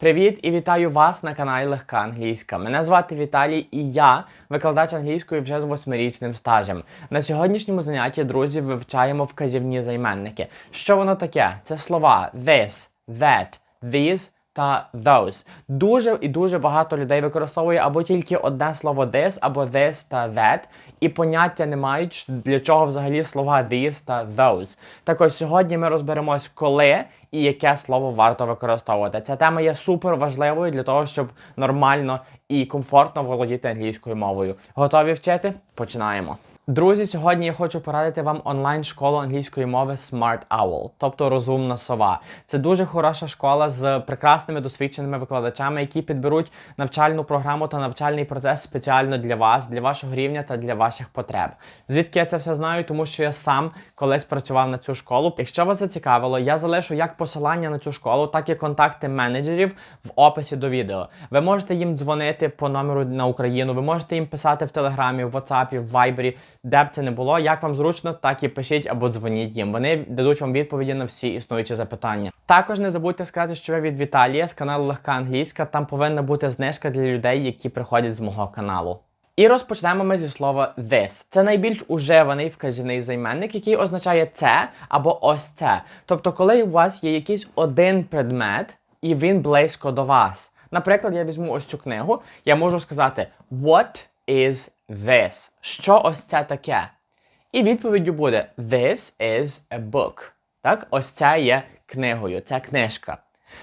Привіт і вітаю вас на каналі Легка Англійська. Мене звати Віталій і я викладач англійської вже з восьмирічним стажем. На сьогоднішньому занятті, друзі, вивчаємо вказівні займенники. Що воно таке? Це слова this, that, these та those. Дуже і дуже багато людей використовує або тільки одне слово this, або this та that, і поняття не мають, для чого взагалі слова these та those. Так ось сьогодні ми розберемось, коли і яке слово варто використовувати. Ця тема є супер важливою для того, щоб нормально і комфортно володіти англійською мовою. Готові вчити? Починаємо. Друзі, сьогодні я хочу порадити вам онлайн-школу англійської мови Smart Owl, тобто розумна сова. Це дуже хороша школа з прекрасними досвідченими викладачами, які підберуть навчальну програму та навчальний процес спеціально для вас, для вашого рівня та для ваших потреб. Звідки я це все знаю? Тому що я сам колись працював на цю школу. Якщо вас зацікавило, я залишу як посилання на цю школу, так і контакти менеджерів в описі до відео. Ви можете їм дзвонити по номеру на Україну, ви можете їм писати в телеграмі, в WhatsApp, в Viber, де б це не було. Як вам зручно, так і пишіть або дзвоніть їм. Вони дадуть вам відповіді на всі існуючі запитання. Також не забудьте сказати, що ви від Віталія з каналу Легка Англійська. Там повинна бути знижка для людей, які приходять з мого каналу. І розпочнемо ми зі слова this. Це найбільш уживаний вказівний займенник, який означає це або ось це. Тобто, коли у вас є якийсь один предмет, і він близько до вас. Наприклад, я візьму ось цю книгу, я можу сказати What is this? Що ось це таке? І відповіддю буде This is a book. Так, ось це є книгою, це книжка.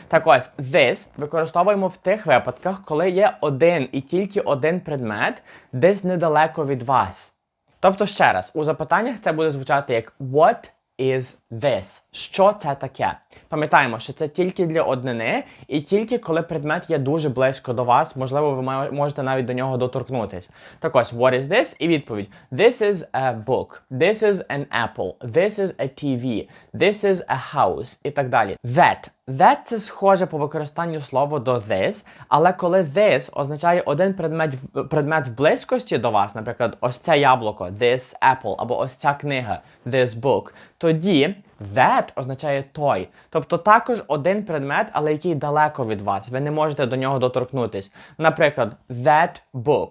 Так ось, this використовуємо в тих випадках, коли є один і тільки один предмет десь недалеко від вас. Тобто, ще раз, у запитаннях це буде звучати як What is this? Що це таке? Пам'ятаємо, що це тільки для однини, і тільки коли предмет є дуже близько до вас, можливо, ви можете навіть до нього доторкнутись. Так ось, what is this? І відповідь: This is a book, this is an apple, this is a TV, this is a house і так далі. That. That це схоже по використанню слова до this, але коли this означає один предмет, предмет в близькості до вас, наприклад, ось це яблуко, this apple, або ось ця книга, this book, тоді that означає той. Тобто також один предмет, але який далеко від вас. Ви не можете до нього доторкнутись. Наприклад, that book,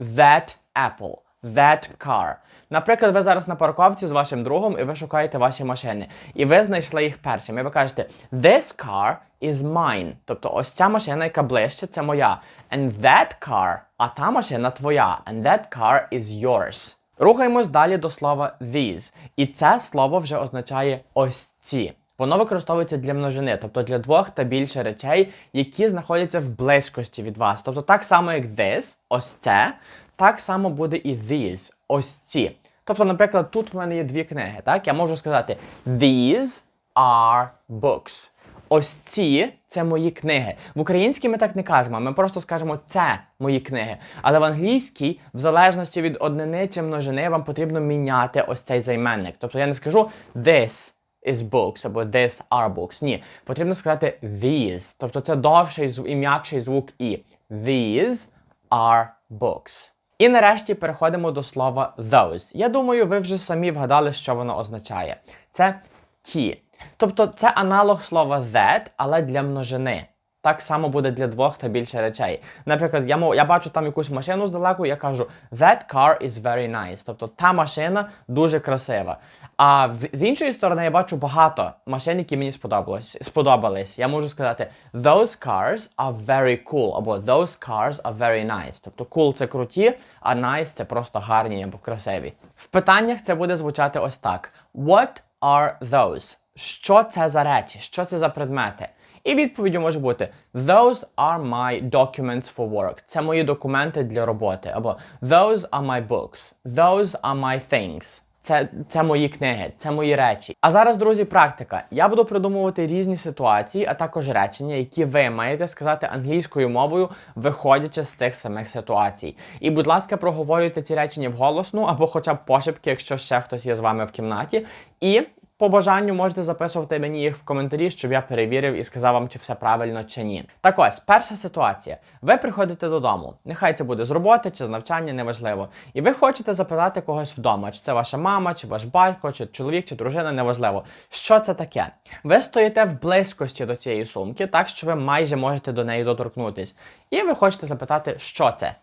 that apple, that car. Наприклад, ви зараз на парковці з вашим другом і ви шукаєте ваші машини. І ви знайшли їх першим. І ви кажете, this car is mine. Тобто ось ця машина, яка ближче, це моя. And that car, а та машина твоя. And that car is yours. Рухаємось далі до слова these. І це слово вже означає ось ці. Воно використовується для множини, тобто для двох та більше речей, які знаходяться в близькості від вас. Тобто так само, як this, ось це, так само буде і these, ось ці. Тобто, наприклад, тут в мене є дві книги, так? Я можу сказати These are books. Ось ці це мої книги. В українській ми так не кажемо, ми просто скажемо це мої книги. Але в англійській, в залежності від однини чи множини, вам потрібно міняти ось цей займенник. Тобто я не скажу this is books або this are books. Ні, потрібно сказати these. Тобто це довший і м'якший звук і. These are books. І нарешті переходимо до слова those. Я думаю, ви вже самі вгадали, що воно означає. Це ті. Тобто це аналог слова that, але для множини. Так само буде для двох та більше речей. Наприклад, я, я бачу там якусь машину здалеку, я кажу That car is very nice. Тобто та машина дуже красива. А з іншої сторони я бачу багато машин, які мені сподобались. сподобались. Я можу сказати Those cars are very cool, або Those cars are very nice. Тобто cool це круті, а nice це просто гарні або красиві. В питаннях це буде звучати ось так: What are those? Що це за речі? Що це за предмети? І відповіддю може бути Those are my documents for work. Це мої документи для роботи. Або Those are my books. Those are my things. Це, це мої книги, це мої речі. А зараз, друзі, практика. Я буду придумувати різні ситуації, а також речення, які ви маєте сказати англійською мовою, виходячи з цих самих ситуацій. І, будь ласка, проговорюйте ці речення вголосну або хоча б пошепки, якщо ще хтось є з вами в кімнаті. І По бажанню можете записувати мені їх в коментарі, щоб я перевірив і сказав вам, чи все правильно чи ні. Так ось, перша ситуація. Ви приходите додому. Нехай це буде з роботи чи з навчання, неважливо. І ви хочете запитати когось вдома, чи це ваша мама, чи ваш батько, чи чоловік, чи дружина, неважливо. Що це таке? Ви стоїте в близькості до цієї сумки, так що ви майже можете до неї доторкнутись. І ви хочете запитати, що це.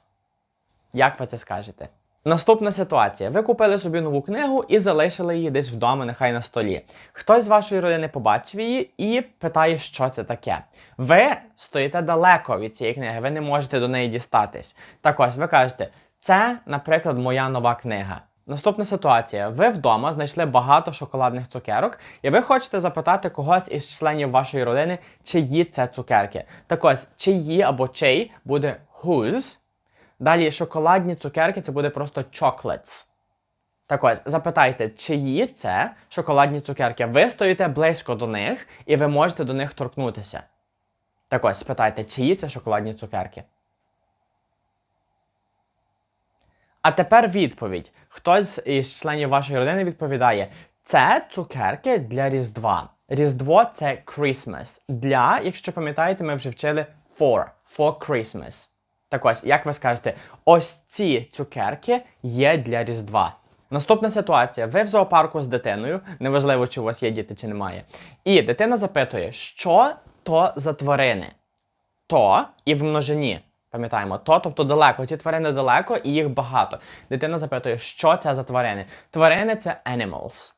Як ви це скажете? Наступна ситуація. Ви купили собі нову книгу і залишили її десь вдома, нехай на столі. Хтось з вашої родини побачив її і питає, що це таке. Ви стоїте далеко від цієї книги, ви не можете до неї дістатись. Так ось, ви кажете, це, наприклад, моя нова книга. Наступна ситуація. Ви вдома знайшли багато шоколадних цукерок, і ви хочете запитати когось із членів вашої родини, чиї це цукерки. Так ось, чиї або чий буде whose. Далі шоколадні цукерки це буде просто chocolates. Так ось, запитайте, чиї це шоколадні цукерки. Ви стоїте близько до них і ви можете до них торкнутися. Так ось, спитайте, чиї це шоколадні цукерки. А тепер відповідь. Хтось із членів вашої родини відповідає: це цукерки для Різдва. Різдво це Christmas. Для, якщо пам'ятаєте, ми вже вчили for, for Christmas. Так ось, як ви скажете, ось ці цукерки є для Різдва. Наступна ситуація. Ви в зоопарку з дитиною, неважливо, чи у вас є діти, чи немає. І дитина запитує, що то за тварини? То і в множині. Пам'ятаємо, то, тобто далеко. Ці тварини далеко і їх багато. Дитина запитує, що це за тварини? Тварини це animals.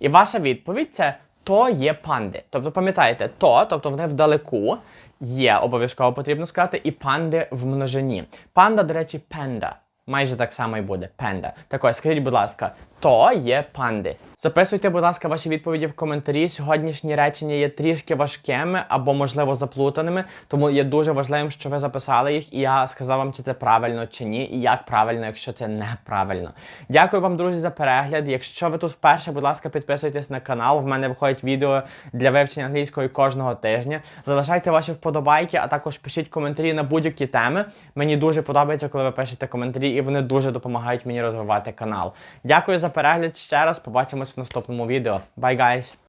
І ваша відповідь це то є панди. Тобто, пам'ятаєте, то, тобто вони вдалеку є, обов'язково потрібно сказати, і панди в множині. Панда, до речі, пенда. Майже так само і буде пенда. Так ось, скажіть, будь ласка, то є панди. Записуйте, будь ласка, ваші відповіді в коментарі. Сьогоднішні речення є трішки важкими або, можливо, заплутаними, тому є дуже важливим, що ви записали їх, і я сказав вам, чи це правильно чи ні, і як правильно, якщо це неправильно. Дякую вам, друзі, за перегляд. Якщо ви тут вперше, будь ласка, підписуйтесь на канал. В мене виходять відео для вивчення англійської кожного тижня. Залишайте ваші вподобайки, а також пишіть коментарі на будь-які теми. Мені дуже подобається, коли ви пишете коментарі, і вони дуже допомагають мені розвивати канал. Дякую за перегляд ще раз. Побачимось в наступному відео. Bye, guys!